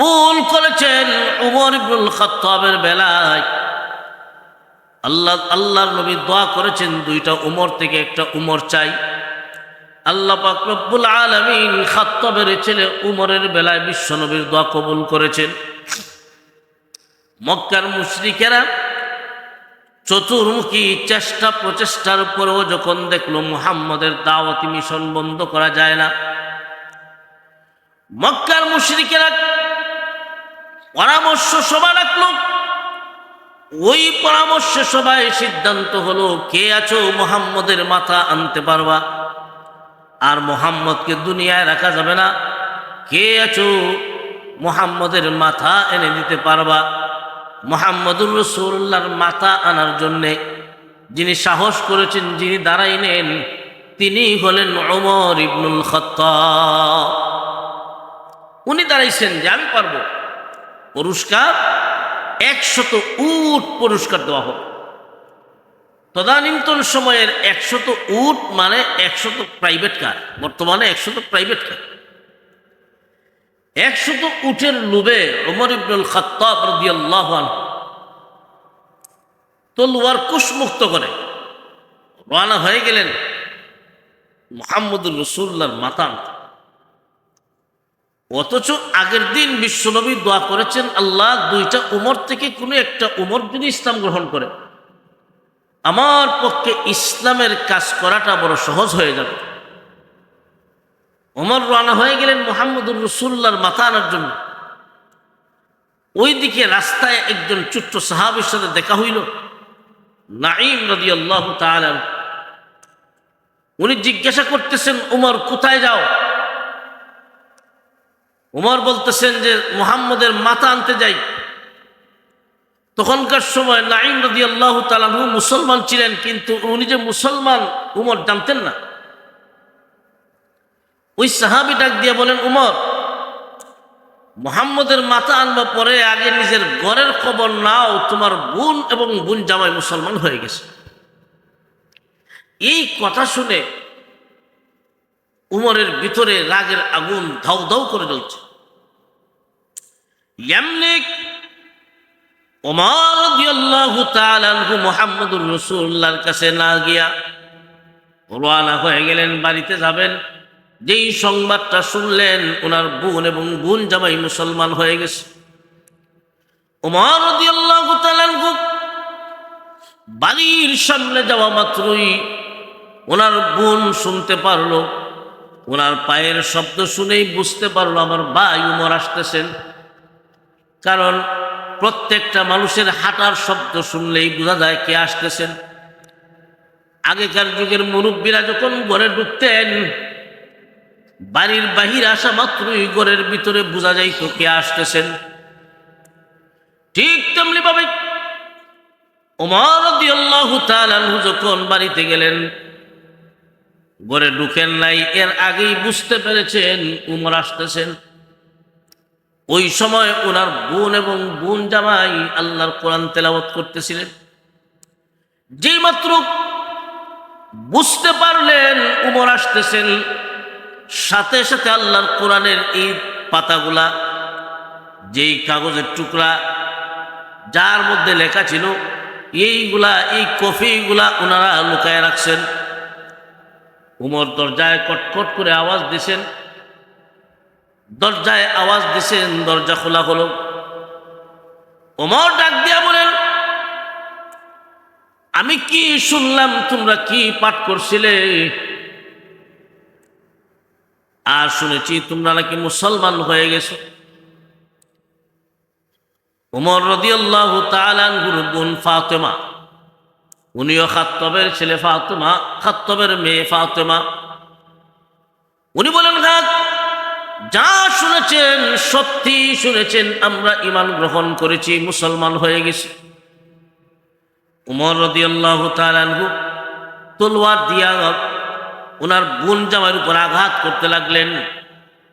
ভুল করেছেন উমর ইবনুল খত্তাবের বেলায়। আল্লাহ আল্লাহর নবী দোয়া করেছেন দুইটা উমর থেকে একটা উমর চাই। আল্লাহ পাক রব্বুল আলামিন খাত্তাবের ছেলে উমরের বেলায় বিশ্বনবীর দোয়া কবুল করেছেন। মক্কার মুশরিকেরা চতুর্মুখী চেষ্টা প্রচেষ্টার পরেও যখন দেখল মুহাম্মদের দাওয়াতি মিশন বন্ধ করা যায় না। মক্কার মুশরিকেরা পরামর্শ সভা রাখল ওই পরামর্শ সভায় সিদ্ধান্ত হলো, কে আছো মোহাম্মদের মাথা আনতে পারবা? আর মোহাম্মদকে দুনিয়ায় রাখা যাবে না। কে আছো মোহাম্মদের মাথা এনে দিতে পারবা? মোহাম্মদুর রসুল্লাহর মাথা আনার জন্যে যিনি সাহস করেছেন, যিনি দাঁড়াই নেন, তিনি হলেন ওমর ইবনুল খত্তাব। উনি দাঁড়াইছেন যে আমি পারব। পুরস্কার, একশত উট পুরস্কার দেওয়া হোক তদানীন্তন সময়ের একশত উট মানে একশত প্রাইভেট কার বর্তমানে একশত প্রাইভেট কার একশত উটের লোভে ওমর ইবনুল খাত্তাব রাদিয়াল্লাহু তলোয়ার কুশমুক্ত করে। রওনা হয়ে গেলেন মোহাম্মদুর রসুল্লাহর মাথা আনতে। অথচ আগের দিন বিশ্বনবী দোয়া করেছেন, আল্লাহ দুইটা উমর থেকে কোনো একটা উমর যদি ইসলাম গ্রহণ করে। আমার পক্ষে ইসলামের কাজ করাটা বড় সহজ হয়ে যাবে। ওমর রানা হয়ে গেলেন মোহাম্মদুর রসুল্লাহর মাথা আনার জন্য। ওইদিকে রাস্তায় একজন ছোট্ট সাহাবের সাথে দেখা হইল নাইম রদি আল্লাহ উনি জিজ্ঞাসা করতেছেন, উমর, কোথায় যাও? উমর বলতেছেন যে, মোহাম্মদের মাথা আনতে যাই। তখনকার সময় নাইম রদি আল্লাহ তালাহু মুসলমান ছিলেন, কিন্তু উনি যে মুসলমান, উমর জানতেন না। ওই সাহাবি ডাক দিয়ে বলেন, উমর, মোহাম্মদের মাথা আনবা পরে আগে নিজের ঘরের খবর নাও, তোমার বোন এবং বোন জামাই মুসলমান হয়ে গেছে। এই কথা শুনে উমরের ভিতরে রাগের আগুন ধাউ ধাউ করে জ্বলছে। এমনি ওমর রাদিয়াল্লাহু তাআলা মুহাম্মদুর রাসূলুল্লাহর কাছে না গিয়া রওনা হয়ে গেলেন, বাড়িতে যাবেন। যেই সংবাদটা শুনলেন ওনার বোন এবং বোন জামাই মুসলমান হয়ে গেছে। ওমর রাদিয়াল্লাহু তাআলা বাড়ির সামনে যাওয়া মাত্রই ওনার বোন শুনতে পারল। ওনার পায়ের শব্দ শুনেই বুঝতে পারল আমার ভাই উমর আসতেছেন। কারণ প্রত্যেকটা মানুষের হাঁটার শব্দ শুনলেই বোঝা যায় কে আসতেছেন। আগেকার যুগের মুরব্বীরা যখন ঘরে ঢুকতেন, বাড়ির বাহির আসা মাত্রই ঘরের ভিতরে বোঝা যাইত কে আসতেছেন। ঠিক তেমনি রাদিয়াল্লাহু যখন বাড়িতে গেলেন ঘরে ঢুকেন নাই। এর আগেই বুঝতে পেরেছেন, উমর আসতেছেন। ওই সময় ওনার বোন এবং বোন জামাই আল্লাহর কোরআন তেলাওয়াত করতেছিলেন। যেই মাত্র বুঝতে পারলেন, উমর আসতেছেন, সাথে সাথে আল্লাহর কোরআনের এই পাতাগুলা, যেই কাগজের টুকরা, যার মধ্যে লেখা ছিল, এইগুলা, এই কফিগুলা ওনারা লুকায় রাখছেন। উমর দরজায় কটকট করে আওয়াজ দিছেন। দরজায় আওয়াজ দিছেন, দরজা খোলা হলো। ওমর ডাক দিয়া বলেন, আমি কি শুনলাম, তোমরা কি পাঠ করছিলে? আর শুনেছি, তোমরা নাকি মুসলমান হয়ে গেছো। উমর রদিয়াল্লাহু তাআলার বোন ফাতেমা উনিও খাত্তবের ছেলে ফাতেমা, খাত্তবের মেয়ে ফাতেমা। উনি বলেন ঘাত যা শুনেছেন, সত্যি শুনেছেন, আমরা ইমান গ্রহণ করেছি, মুসলমান হয়ে গেছি। উমর রদিয়াল্লাহু তাআলাহু তলোয়ার দিয়া ওনার বোন জামার উপর আঘাত করতে লাগলেন।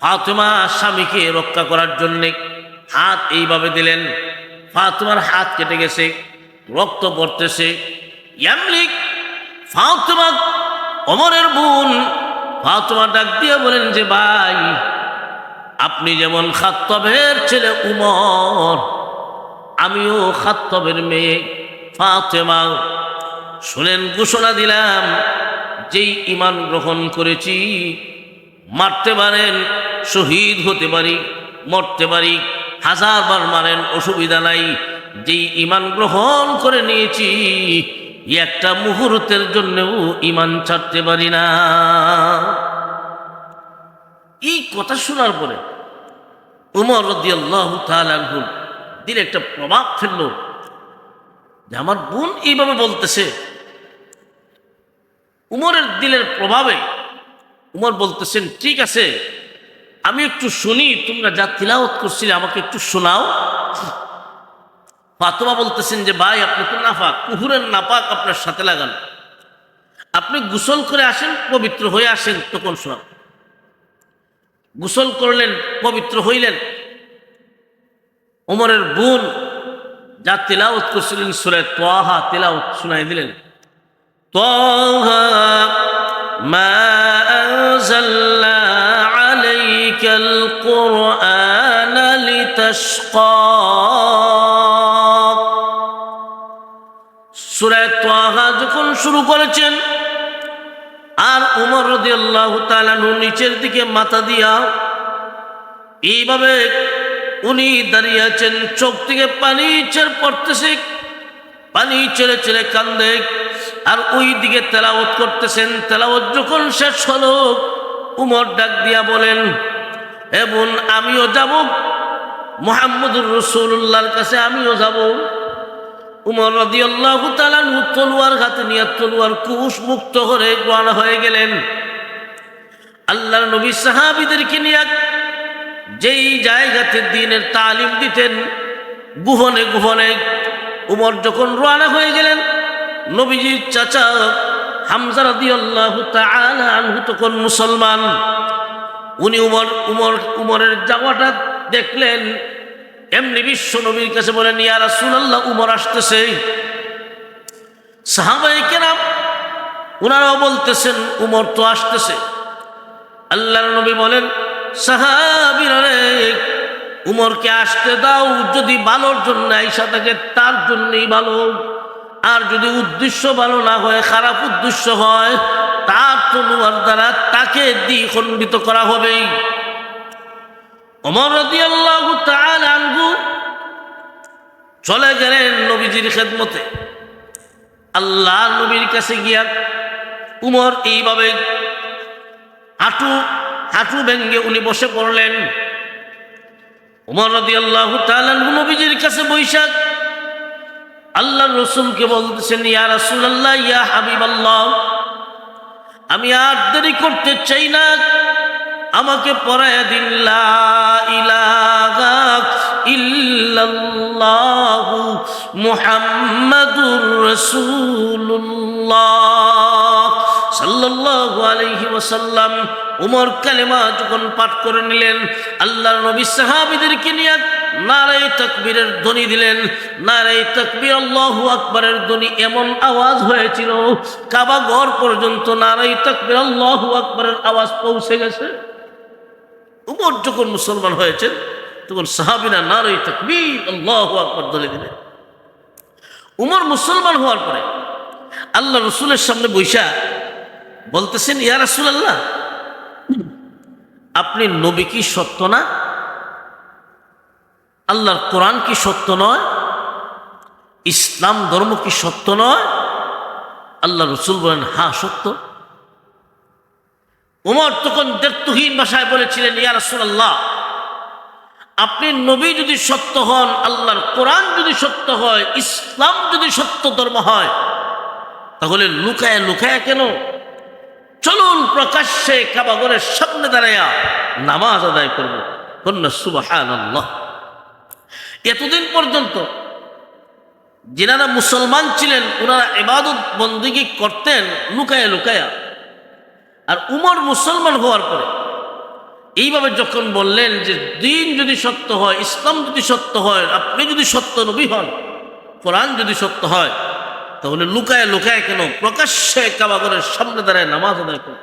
ফাতেমা স্বামীকে রক্ষা করার জন্যে হাত এইভাবে দিলেন। ফাতেমার হাত কেটে গেছে, রক্ত পড়তেছে। ইয়ামলিক অমরের বোন। ফাতেমা ডাক দিয়ে বলেন যে, ভাই, আপনি যেমন খাত্তবের ছেলে উমর, আমিও খাত্তবের মেয়ে ফাতেমা। শুনেন, ঘোষণা দিলাম, যেই ইমান গ্রহণ করেছি, মারতে পারেন, শহীদ হতে পারি, মরতে পারি, হাজারবার মারেন, অসুবিধা নাই। যেই ইমান গ্রহণ করে নিয়েছি একটা মুহূর্তের জন্যও ইমান ছাড়তে পারি না। এই কথা শোনার পরে উমর রদিয়াল্লাহ দিলে একটা প্রভাব ফেলল যে আমার বোন এইভাবে বলতেছে। উমরের দিলের প্রভাবে উমর বলতেছেন, ঠিক আছে, আমি একটু শুনি, তোমরা যা তিলাওত করছিলে আমাকে একটু শোনাও। ফাতোয়া বলতেছেন যে, ভাই, আপনি তো নাফাক। কুহুরের নাপাক আপনার সাথে লাগান। আপনি গোসল করে আসেন, পবিত্র হয়ে আসেন তখন সব গোসল করলেন, পবিত্র হইলেন। ওমরের বোন যা তেলাওত করছিলেন সুরে তোহা তেলাওত শুনাই দিলেন। তোহা মা আনজাল্লা সুরায় তোয়াহা যখন শুরু করেছেন, আর উমর রদি আল্লাহ নিচের দিকে মাথা দিয়া এইভাবে উনি দাঁড়িয়ে আছেন, চোখ থেকে পানি ছেড় পড়তেছে, পানি ছেড়ে ছেড়ে কান্দে, আর ওই দিকে তেলাওত করতেছেন। তেলাওত যখন শেষ হলো, উমর ডাক দিয়া বলেন এবং আমিও যাব, মোহাম্মদুর রসুল্লাহর কাছে আমিও যাব। উমর রদি আল্লাহ তলোয়ার হাতে নিয়ে তলোয়ার কুশ মুক্ত করে রওনা হয়ে গেলেন। আল্লাহর নবী সাহাবিদেরকে নিয়ে যেই জায়গাতে দিনের তালিম দিতেন, গুহনে গুহনে উমর যখন রোয়ানা হয়ে গেলেন, নবীজির চাচা হামজা রাদি আল্লাহ আনহু তখন মুসলমান। উনি উমর উমর, উমরের যাওয়াটা দেখলেন। এমনি বিশ্ব নবীর কাছে বলেন, ইয়া রাসূলুল্লাহ, উমর আসতেছে। সাহাবাই কেরাম ওনারাও বলতেছেন, উমর তো আসতেছে। আল্লাহর নবী বলেন, সাহাবিরা উমরকে আসতে দাও, যদি ভালোর জন্য আইসা থাকে, তার জন্যই ভালো। আর যদি উদ্দেশ্য ভালো না হয়, খারাপ উদ্দেশ্য হয়, তার তলুয়ার দ্বারা তাকে দ্বিখণ্ডিত করা হবে অমর আল্লাহ আনহু চলে গেলেন নবীজির খেদমতে। আল্লাহ নবীর কাছে গিয়া উমর এইভাবে হাঁটু হাঁটু ভেঙ্গে উনি বসে পড়লেন। উমর রদি আল্লাহ নবীজির কাছে বৈশাখ আল্লাহ রসুলকে বলতেছেন, ইয়া রাসুল আল্লাহ ইয়া হাবিব আল্লাহ আমি আর দেরি করতে চাই না। আমাকে পড়ায় দিন ইল্লাল্লাহু মুহাম্মাদুর রাসূলুল্লাহ। সাল্লাল্লাহু আলাইহি উমর কালেমা যখন পাঠ করে নিলেন, আল্লাহর নবী সাহাবীদেরকে নিয়ে নারাই তকবীরের ধ্বনি দিলেন। নারাই তকবীর আল্লাহু আকবরের ধ্বনি এমন আওয়াজ হয়েছিল, কাবা ঘর পর্যন্ত নারাই তকবীর আল্লাহু আকবরের আওয়াজ পৌঁছে গেছে। উমর যখন মুসলমান হয়েছেন, তখন সাহাবিনা নারাই তকবীর, আল্লাহু আকবর ধ্বনি দিলেন উমর মুসলমান হওয়ার পরে আল্লাহ রসুলের সামনে বৈশা বলতেছেন, ইয়া রাসুল আল্লাহ আপনি নবী কি সত্য না? আল্লাহর কোরআন কি সত্য নয়? ইসলাম ধর্ম কি সত্য নয়? আল্লাহ রসুল বলেন হা সত্য। উমর তখন দেড়তুহীন ভাষায় বলেছিলেন, ইয়া রাসূলুল্লাহ, আপনি নবী যদি সত্য হন, আল্লাহর কোরআন যদি সত্য হয়, ইসলাম যদি সত্য ধর্ম হয়, তাহলে লুকায় লুকায় কেন? চলুন প্রকাশ্যে কাবাগরের সামনে দাঁড়াইয়া নামাজ আদায় করব। কন্যা সুবাহান এতদিন পর্যন্ত যেনারা মুসলমান ছিলেন, ওনারা এবাদত বন্দিগি করতেন, লুকায়া লুকায়া। আর উমর মুসলমান হওয়ার পরে, এইভাবে যখন বললেন যে দিন যদি সত্য হয়, ইসলাম যদি সত্য হয়, আপনি যদি সত্য নবী হন, কোরআন যদি সত্য হয়, তাহলে লুকায় লুকায় কেন প্রকাশ্যে কাবাগরের সামনে দাঁড়ায় নামাজ আদায় করুন।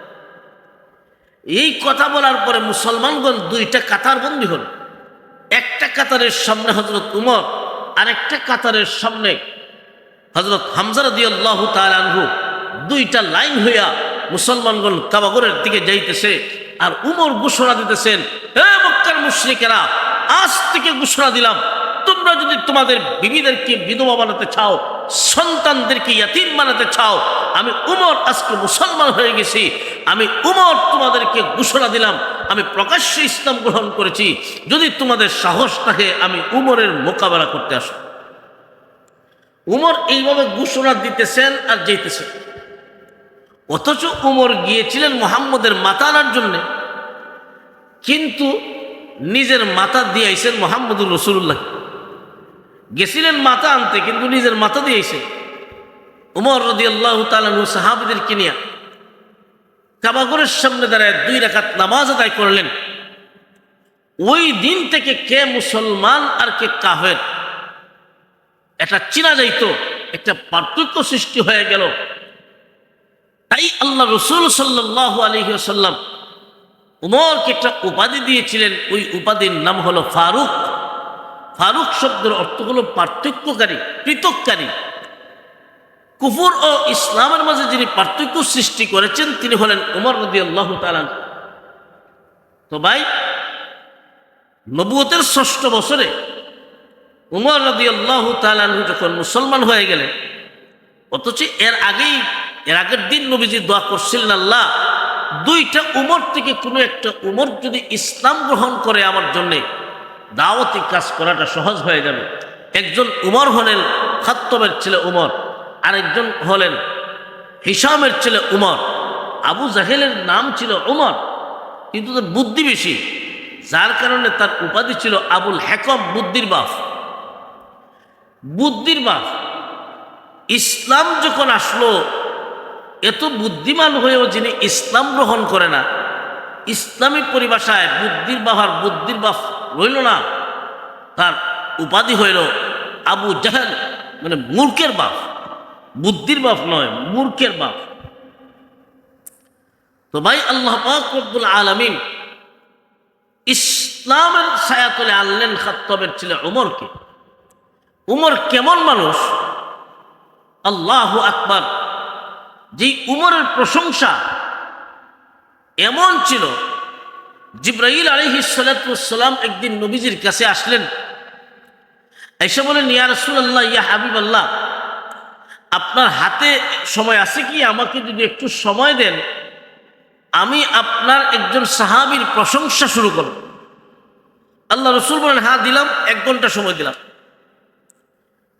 এই কথা বলার পরে মুসলমানগণ দুইটা কাতার বন্দী হল। একটা কাতারের সামনে হজরত উমর আর একটা কাতারের সামনে হজরত হামজার দিয়াল্লাহু তালানহু দুইটা লাইন হইয়া মুসলমানগণ কাবাগরের দিকে যাইতেছে আর উমর ঘোষণা দিতেছেন, হে মক্কার মুশ্রিকেরা, আজ থেকে ঘোষণা দিলাম, তোমরা যদি তোমাদের বিবিদেরকে বিধবা বানাতে চাও, সন্তানদেরকে ইয়াতিম বানাতে চাও, আমি উমর আজকে মুসলমান হয়ে গেছি, আমি উমর তোমাদেরকে ঘোষণা দিলাম, আমি প্রকাশ্যে ইসলাম গ্রহণ করেছি, যদি তোমাদের সাহস থাকে, আমি উমরের মোকাবেলা করতে আসো উমর এইভাবে ঘোষণা দিতেছেন আর যেতেছেন অথচ উমর গিয়েছিলেন মোহাম্মদের মাথা আনার জন্যে। কিন্তু নিজের মাথা দিয়ে আইসেন মোহাম্মদুর রসুল্লাহ গেছিলেন মাথা আনতে, কিন্তু নিজের মাথা দিয়ে আইসেন উমর রদি আল্লাহ তালু সাহাবিদের কিনিয়া কাবাগরের সামনে দাঁড়ায় দুই রাখাত নামাজ আদায় করলেন। ওই দিন থেকে কে মুসলমান আর কে কাহের এটা চিনা যাইতো, একটা পার্থক্য সৃষ্টি হয়ে গেল। তাই আল্লাহ রসুল সাল্লাহ আলহিহাল্লাম উমরকে একটা উপাধি দিয়েছিলেন। ওই উপাধির নাম হলো ফারুক। ফারুক শব্দের অর্থ হলো পার্থক্যকারী, পৃথককারী। কুফুর ও ইসলামের মাঝে যিনি পার্থক্য সৃষ্টি করেছেন, তিনি হলেন উমর নদী আল্লাহ তালান তো ভাই, নবুয়তের ষষ্ঠ বছরে উমর নদী আল্লাহ তালানহু যখন মুসলমান হয়ে গেলেন, অথচ এর আগেই এর আগের দিন নবীজি দোয়া করছিলেন, আল্লাহ, দুইটা উমর থেকে কোনো একটা উমর যদি ইসলাম গ্রহণ করে আমার জন্যে, দাওয়াতি কাজ করাটা সহজ হয়ে যাবে। একজন উমর হলেন খাত্তবের ছেলে উমর, আরেকজন হলেন হিসামের ছেলে উমর। আবু জাহেলের নাম ছিল উমর, কিন্তু তার বুদ্ধি বেশি, যার কারণে তার উপাধি ছিল আবুল হ্যাকম বুদ্ধির বাপ বুদ্ধির বাপ ইসলাম যখন আসলো এত বুদ্ধিমান হয়েও যিনি ইসলাম গ্রহণ করে না, ইসলামিক পরিভাষায় বুদ্ধির বাবার বুদ্ধির বাপ রইল না, তার উপাধি হইল আবু জাহেল মানে মূর্খের বাপ। বুদ্ধির বাপ নয়, মূর্খের বাপ। তো ভাই, আল্লাহ পাকুল আলমিন ইসলামের ছায়াতলে আনলেন খাত্তবের ছেলে উমরকে। উমর কেমন মানুষ? আল্লাহ আকবার। যেই উমরের প্রশংসা এমন ছিল জিব্রাহিল আলহি সালাতাম একদিন নবীজির কাছে আসলেন। এসে বলেন, ইয়া রসুল্লাহ ইয়া হাবিব আল্লাহ আপনার হাতে সময় আছে কি? আমাকে যদি একটু সময় দেন, আমি আপনার একজন সাহাবির প্রশংসা শুরু করব। আল্লাহ রসুল বলেন হ্যাঁ দিলাম, এক ঘণ্টা সময় দিলাম।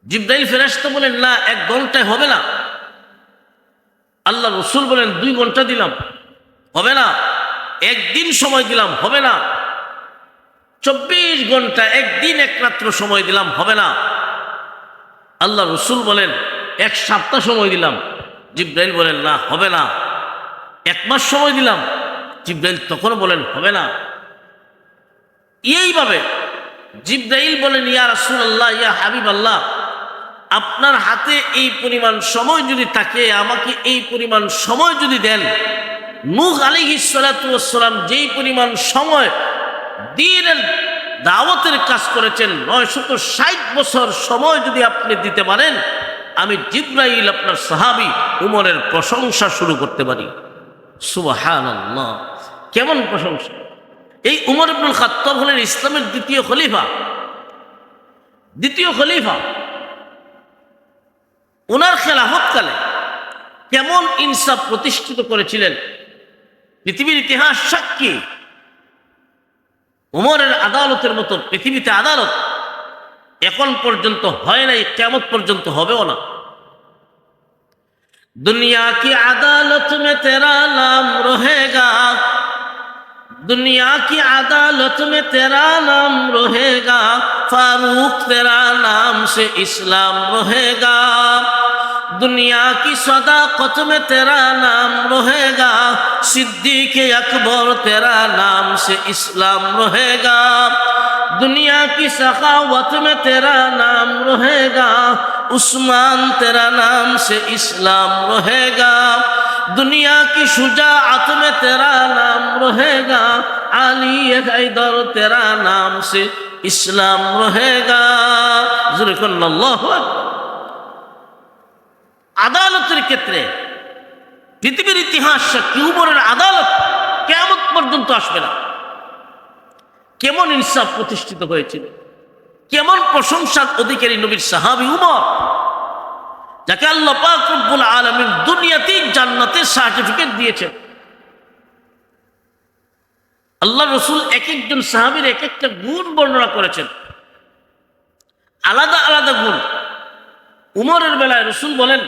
জিব্রাইল ফেরাস্তা বলেন, না, এক ঘন্টায় হবে না। আল্লাহ রসুল বলেন, দুই ঘণ্টা দিলাম। হবে না। একদিন সময় দিলাম, হবে না। চব্বিশ ঘণ্টা একদিন একমাত্র সময় দিলাম, হবে না। আল্লাহ রসুল বলেন, এক সপ্তাহ সময় দিলাম। জিব্রাইল বলেন, না, হবে না। এক মাস সময় দিলাম। জিব্রাইল তখন বলেন, হবে না। এইভাবে জিব্রাইল বলেন, ইয়া রাসুল আল্লাহ ইয়া হাবিব আল্লাহ আপনার হাতে এই পরিমাণ সময় যদি থাকে, আমাকে এই পরিমাণ সময় যদি দেন মুখ আলিহি সালাতাম যেই পরিমাণ সময় দিনের দাওয়াতের কাজ করেছেন, নয়শত ষাট বছর সময় যদি আপনি দিতে পারেন, আমি জিব্রাইল আপনার সাহাবি উমরের প্রশংসা শুরু করতে পারি। কেমন প্রশংসা? এই উমর ইবনুল খাত্তাব হলেন ইসলামের দ্বিতীয় খলিফা। দ্বিতীয় খলিফা। ওনার খেলাফতকালে কেমন ইনসাফ প্রতিষ্ঠিত করেছিলেন? পৃথিবীর ইতিহাস সাক্ষী। উমরের আদালতের মতো পৃথিবীতে আদালত এখন পর্যন্ত হয় নাই কেমন পর্যন্ত হবেও না। দুনিয়া কি আদালত মে তেরা নাম রহেগা। দুনিয়া কি আদালত মে تیرا নাম رہے گا فاروق تیرا نام سے اسلام दुनिया की सदाकत में तेरा नाम रहेगा सिद्दीक अकबर तेरा नाम से इस्लाम रहेगा दुनिया की सखावत में तेरा नाम रहेगा उस्मान तेरा नाम से इस्लाम रहेगा दुनिया की शुजाअत में तेरा नाम रहेगा अली हैदर तेरा नाम से इस्लाम रहेगा जुरकुल्लाह আদালতের ক্ষেত্রে পৃথিবীর ইতিহাস সাক্ষী উমরের আদালত কেমন পর্যন্ত আসবে না। কেমন ইনসাফ প্রতিষ্ঠিত হয়েছিল? কেমন প্রশংসার অধিকারী নবীর সাহাবি উমর, যাকে আল্লাহ আলামিন দুনিয়াতেই জান্নাতের সার্টিফিকেট দিয়েছেন। আল্লাহ রসুল এক একজন সাহাবীর এক একটা গুণ বর্ণনা করেছেন। আলাদা আলাদা গুণ। উমরের বেলায় রসুল বলেন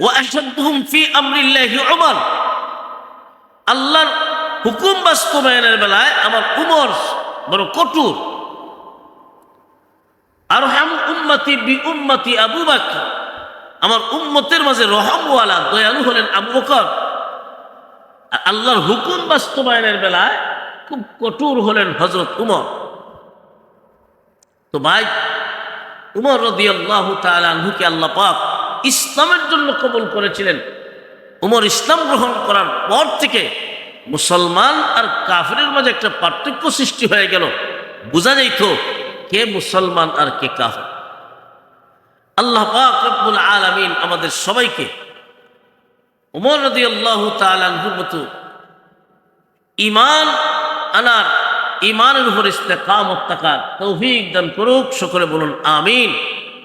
ও আশাদুহুম ফি আমরিল্লাহি উমর। আল্লাহর হুকুম বাস্তবায়নের বেলায় আমার উমর বড় কঠোর। আর হাম উম্মতি বি উম্মতি আবু বাকর। আমার উম্মতের মাঝে রহমওয়ালা, দয়ালু হলেন আবু বকর। আর আল্লাহর হুকুম বাস্তবায়নের বেলায় খুব কঠোর হলেন হজরত উমর। তো ভাই, উমর রদি আল্লাহ তালুকে আল্লাহ পাক ইসলামের জন্য কবল করেছিলেন। উমর ইসলাম গ্রহণ করার পর থেকে মুসলমান আর কাফেরের মাঝে একটা পার্থক্য সৃষ্টি হয়ে গেল। বোঝা যাইত কে মুসলমান আর কে কাফের। আল্লাহ পাক রব্বুল আলামিন আমাদের সবাইকে উমর রদি আল্লাহ তালুর মতো ইমান আনার ইমানের উপর ইস্তেকামত থাকার তৌফিক দান করুক সকলে বলুন, আমিন।